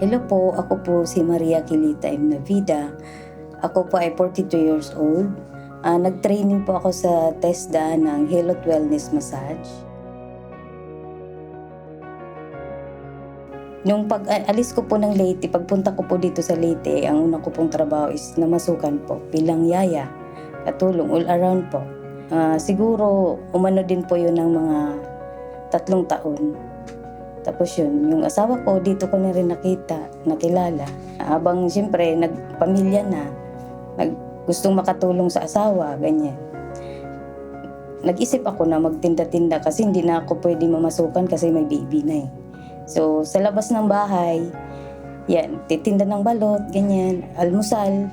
Hello po, ako po si Maria Kilita M. Navida. Ako po ay 42 years old. Ah, nag-training po ako sa TESDA ng Helot Wellness Massage. Nung pag a- alis ko po ng Leyte, pagpunta ko po dito sa Leyte, ang una ko pong trabaho is namasukan po bilang yaya, katulong all around po. Ah, siguro umano din po yun ng mga tatlong taon. Tapos yun, yung asawa ko, dito ko na rin nakita, nakilala. Habang siyempre, nagpamilya na, nag, gustong makatulong sa asawa, ganyan. Nag-isip ako na magtinda-tinda kasi hindi na ako pwede mamasukan kasi may baby na eh. So, sa labas ng bahay, yan, titinda ng balot, ganyan, almusal,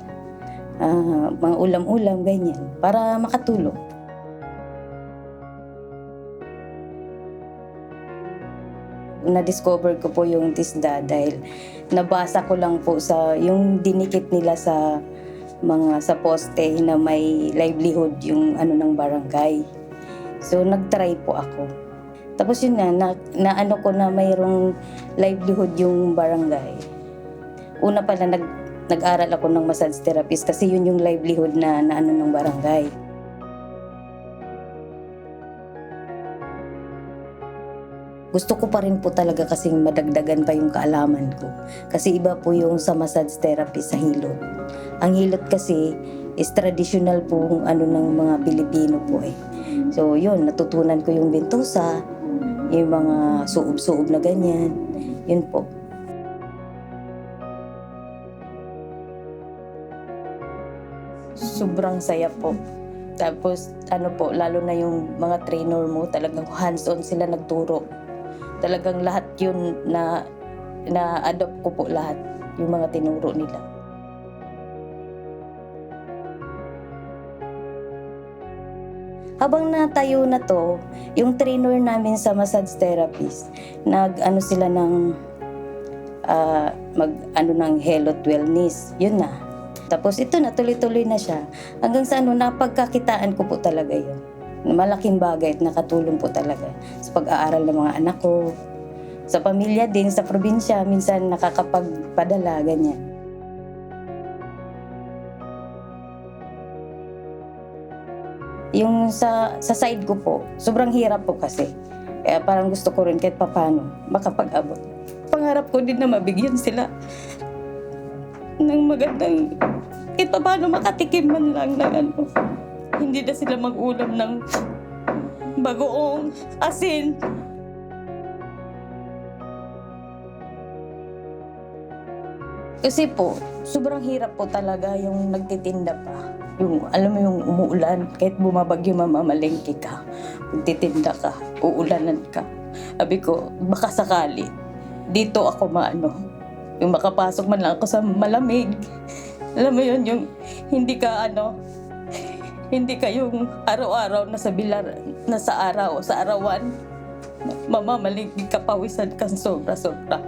ah, mga ulam-ulam, ganyan, para makatulong. Na-discover ko po yung TISDA dahil nabasa ko lang po sa yung dinikit nila sa mga sa poste na may livelihood yung ano ng barangay. So nagtry po ako. Tapos yun nga, na, na ano ko na mayroong livelihood yung barangay. Una pala nag, nag-aral ako ng massage therapist kasi yun yung livelihood na, na ano ng barangay. Gusto ko pa rin po talaga kasing madagdagan pa yung kaalaman ko. Kasi iba po yung sa massage therapy sa hilot. Ang hilot kasi is traditional po ano ng mga Pilipino po eh. So yun, natutunan ko yung bentosa, yung mga suob-suob na ganyan. Yun po. Sobrang saya po. Tapos ano po, lalo na yung mga trainer mo, talagang hands-on sila nagturo talagang lahat yun na na-adopt ko po lahat yung mga tinuro nila. Habang natayo na to, yung trainer namin sa massage therapist, nag ano sila ng ah, mag ano ng Helot Wellness. Yun na. Tapos ito na tuloy-tuloy na siya. Hanggang sa ano napagkakitaan ko po talaga yun malaking bagay at nakatulong po talaga sa pag-aaral ng mga anak ko. Sa pamilya din, sa probinsya, minsan nakakapagpadala, ganyan. Yung sa, sa side ko po, sobrang hirap po kasi. Kaya parang gusto ko rin kahit papano makapag-abot. Pangarap ko din na mabigyan sila ng magandang kahit paano makatikim man lang ng ano hindi na sila mag-ulam ng bagoong asin. Kasi po, sobrang hirap po talaga yung nagtitinda pa. Yung, alam mo yung umuulan, kahit bumabagyo mamamalengke ka, magtitinda ka, uulanan ka. Sabi ko, baka sakali, dito ako maano, yung makapasok man lang ako sa malamig. Alam mo yun, yung hindi ka ano, hindi kayong araw-araw nasa bilar, nasa araw, sa arawan. Mamamaligid ka, pawisan ka sobra-sobra.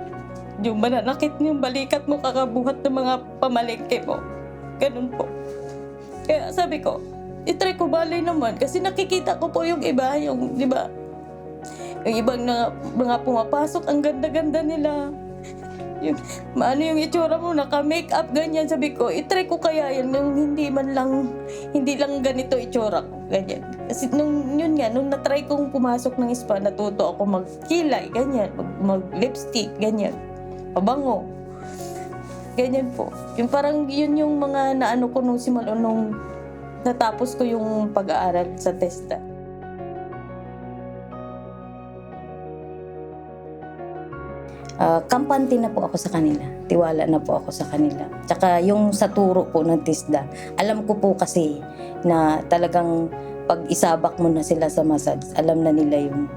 Yung mananakit yung balikat mo, kakabuhat ng mga pamalengke mo. Ganun po. Kaya sabi ko, itry ko bali naman kasi nakikita ko po yung iba, yung, di ba, yung ibang na, mga pumapasok, ang ganda-ganda nila. Yung, maano yung itsura mo, naka-makeup, ganyan. Sabi ko, itry ko kaya yan, nung hindi man lang, hindi lang ganito itsura ko, ganyan. Kasi nung, yun nga, nung natry kong pumasok ng spa, natuto ako magkilay, ganyan, mag, mag-lipstick, ganyan, pabango. Ganyan po. Yung parang yun yung mga naano ko nung simula nung natapos ko yung pag-aaral sa TESDA. Ah, kampante na po ako sa kanila. Tiwala na po ako sa kanila. Tsaka yung sa turo po ng TISDA, alam ko po kasi na talagang pag isabak mo na sila sa massage, alam na nila yung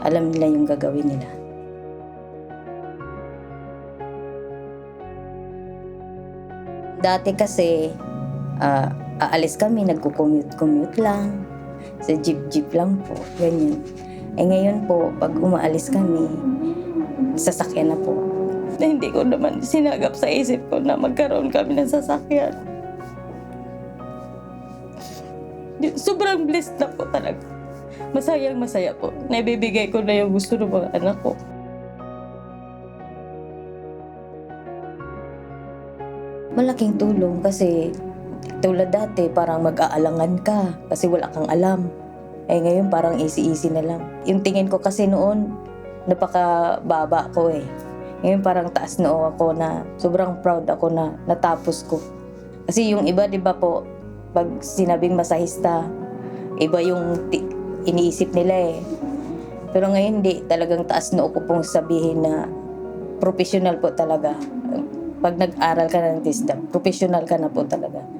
alam nila yung gagawin nila. Dati kasi ah, aalis kami, nagko-commute-commute lang. Sa jeep-jeep lang po, ganyan. Eh ngayon po, pag umaalis kami, sasakyan na po. Na hindi ko naman sinagap sa isip ko na magkaroon kami ng sasakyan. Sobrang blessed na po talaga. Masayang masaya po. Naibibigay ko na yung gusto ng mga anak ko. malaking tulong kasi tulad dati parang mag-aalangan ka kasi wala kang alam. Eh ngayon parang easy-easy na lang. Yung tingin ko kasi noon, napakababa ko eh. Ngayon parang taas noo ako na sobrang proud ako na natapos ko. Kasi yung iba, di ba po, pag sinabing masahista, iba yung iniisip nila eh. Pero ngayon hindi, talagang taas noo ko pong sabihin na professional po talaga. Pag nag-aral ka ng TISDA, professional ka na po talaga.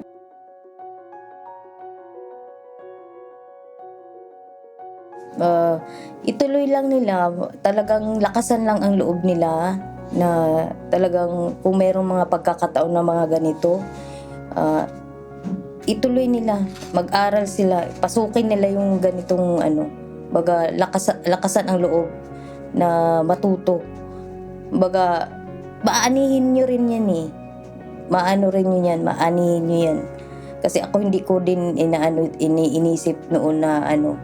Uh, ituloy lang nila, talagang lakasan lang ang loob nila na talagang kung merong mga pagkakataon na mga ganito, ah, ituloy nila, mag-aral sila, pasukin nila yung ganitong ano, baga lakas, lakasan ang loob na matuto. Baga, maanihin nyo rin yan eh. Maano rin nyo yan, maanihin nyo yan. Kasi ako hindi ko din inaano, ini, inisip noon na ano,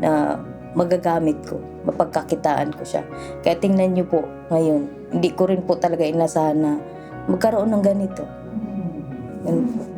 na magagamit ko, mapagkakitaan ko siya. Kaya tingnan nyo po ngayon, hindi ko rin po talaga inasahan na magkaroon ng ganito. Ganun po.